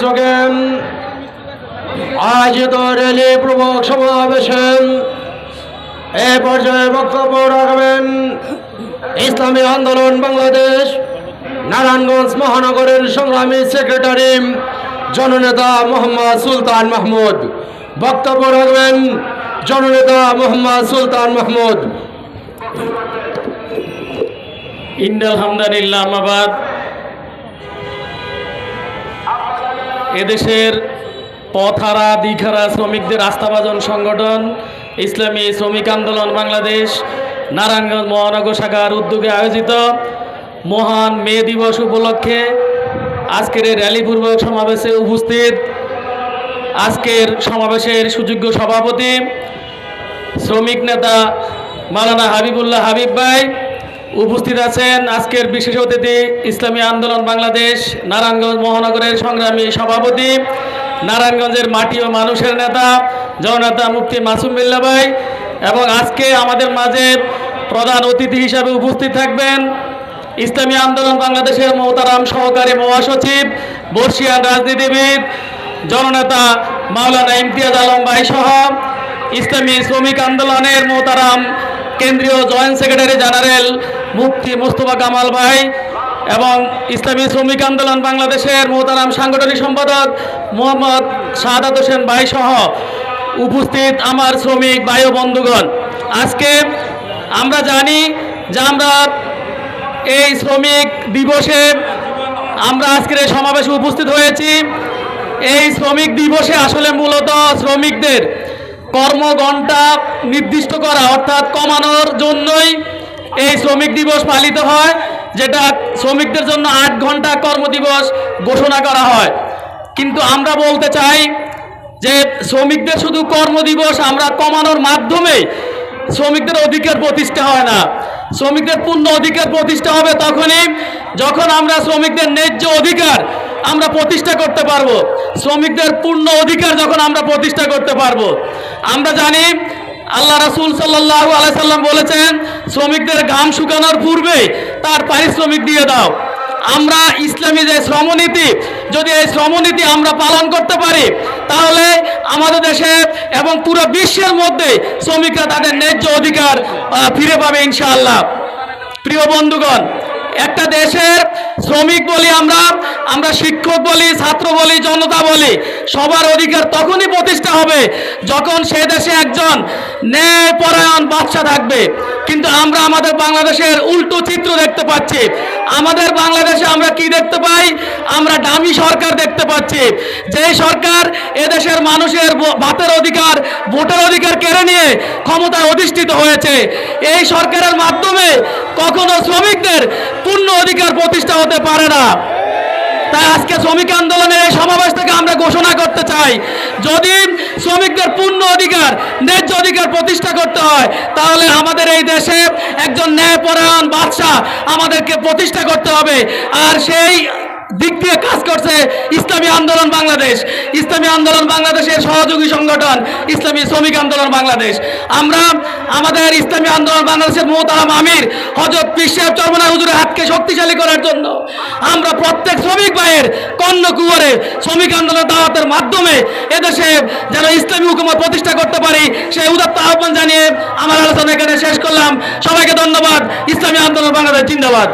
উদ্যোগে আয়োজিত রেলি প্রমুখ সমাবেশে এ পর্যায়ে বক্তব্য রাখবেন ইসলামী আন্দোলন বাংলাদেশ, নারায়ণগঞ্জ মহানগরের সংগ্রামী সেক্রেটারি জননেতা মোহাম্মদ সুলতান মাহমুদ। বক্তব্য রাখবেন জননেতা মোহাম্মদ সুলতান মাহমুদ। ইন্দাল হামদানিল্লাহ আমাবাদ এদেশের পথহারা, দিঘারা শ্রমিকদের আস্থাভাজন সংগঠন, ইসলামী শ্রমিক আন্দোলন বাংলাদেশ, নারায়ণগঞ্জ মহানগর শাখার উদ্যোগে আয়োজিত মহান মে দিবস উপলক্ষে আজকের এই র্যালিপূর্বক সমাবেশে উপস্থিত আজকের সমাবেশের সুযোগ্য সভাপতি শ্রমিক নেতা মাওলানা হাবিবুল্লাহ হাবিব ভাই উপস্থিত আছেন আজকের বিশেষ অতিথি, ইসলামী আন্দোলন বাংলাদেশ, নারায়ণগঞ্জ মহানগরের সংগ্রামী সভাপতি, নারায়ণগঞ্জের মাটি ও মানুষের নেতা, জননেতা মুফতি মাসুম বিল্লা ভাই এবং আজকে আমাদের মাঝে প্রধান অতিথি হিসাবে উপস্থিত থাকবেন ইসলামী আন্দোলন বাংলাদেশের মোহতারাম সহকারী মহাসচিব, বর্ষিয়ান রাজনীতিবিদ, জননেতা মাওলানা ইমতিয়াজ আলম ভাই সহ ইসলামী শ্রমিক আন্দোলনের মোহতারাম কেন্দ্রীয় joint secretary general Mufti Mustafa Kamal ভাই এবং ইসলামী শ্রমিক আন্দোলন বাংলাদেশের মোহতারাম সাংগঠনিক সম্পাদক মোহাম্মদ শাহাদাত হোসেন ভাই সহ উপস্থিত আমার শ্রমিক ভাই বন্ধুগণ। আজকে আমরা জানি যে আমরা এই শ্রমিক দিবসে আমরা আজকের সমাবেশে উপস্থিত হয়েছি। এই শ্রমিক দিবসে আসলে মূলত শ্রমিকদের কর্মঘণ্টা নির্দিষ্ট করা, অর্থাৎ কমানোর জন্যই এই শ্রমিক দিবস পালিত হয়, যেটা শ্রমিকদের জন্য আট ঘণ্টা কর্মদিবস ঘোষণা করা হয়। কিন্তু আমরা বলতে চাই যে শ্রমিকদের শুধু কর্মদিবস আমরা কমানোর মাধ্যমে শ্রমিকদের অধিকার প্রতিষ্ঠা হয় না। শ্রমিকদের পূর্ণ অধিকার প্রতিষ্ঠা হবে তখনই যখন আমরা শ্রমিকদের ন্যায্য অধিকার আমরা প্রতিষ্ঠা করতে পারব। শ্রমিকদের পূর্ণ অধিকার যখন আমরা প্রতিষ্ঠা করতে পারব। আমরা জানি আল্লাহ রাসুল সাল্লাহ আলাইসাল্লাম বলেছেন, শ্রমিকদের ঘাম শুকানোর পূর্বে তার পারিশ্রমিক দিয়ে দাও। আমরা ইসলামী যে শ্রমনীতি, যদি এই শ্রমনীতি আমরা পালন করতে পারি, তাহলে আমাদের দেশে এবং পুরো বিশ্বের মধ্যে শ্রমিকরা তাদের ন্যায্য অধিকার ফিরে পাবে ইনশাআল্লাহ। প্রিয় বন্ধুগণ একটা দেশের শ্রমিক বলি আমরা আমরা শিক্ষক বলি, ছাত্র বলি, জনতা বলি, সবার অধিকার তখনই প্রতিষ্ঠা হবে যখন সে দেশে একজন ন্যায়পরায়ণ বাদশা থাকবে। কিন্তু আমরা আমাদের বাংলাদেশের উল্টো চিত্র দেখতে পাচ্ছি। আমাদের বাংলাদেশে আমরা কি দেখতে পাই? আমরা দামি সরকার দেখতে পাচ্ছি। যে সরকার এদেশের মানুষের ভাতের অধিকার, ভোটের অধিকার কেড়ে নিয়ে ক্ষমতায় অধিষ্ঠিত হয়েছে, এই সরকারের মাধ্যমে কখনো শ্রমিকদের পূর্ণ অধিকার প্রতিষ্ঠা হতে পারে না। তাই আজকে শ্রমিক আন্দোলনের এই সমাবেশ থেকে আমরা ঘোষণা করতে চাই, যদি শ্রমিকদের পূর্ণ অধিকার, ন্যায্য অধিকার প্রতিষ্ঠা করতে হয়, তাহলে আমাদের এই দেশে একজন ন্যায়পরায়ণ বাদশাহ আমাদেরকে প্রতিষ্ঠা করতে হবে। আর সেই দিক দিয়ে কাজ করছে ইসলামী আন্দোলন বাংলাদেশ। ইসলামী আন্দোলন বাংলাদেশের সহযোগী সংগঠন, ইসলামী শ্রমিক আন্দোলন বাংলাদেশ। আমরা আমাদের ইসলামী আন্দোলন বাংলাদেশের মোহতারাম আমির হজরত পিসাব চরমনা হুজুরের হাতকে শক্তিশালী করার জন্য আমরা প্রত্যেক শ্রমিক ভাইয়ের কর্ণ কুয়ারে শ্রমিক আন্দোলন দাওয়াতের মাধ্যমে এদেশে যেন ইসলামী হুকুমত প্রতিষ্ঠা করতে পারি, সেই উদাত্ত আহ্বান জানিয়ে আমার আলোচনা এখানে শেষ করলাম। সবাইকে ধন্যবাদ। ইসলামী আন্দোলন বাংলাদেশ জিন্দাবাদ।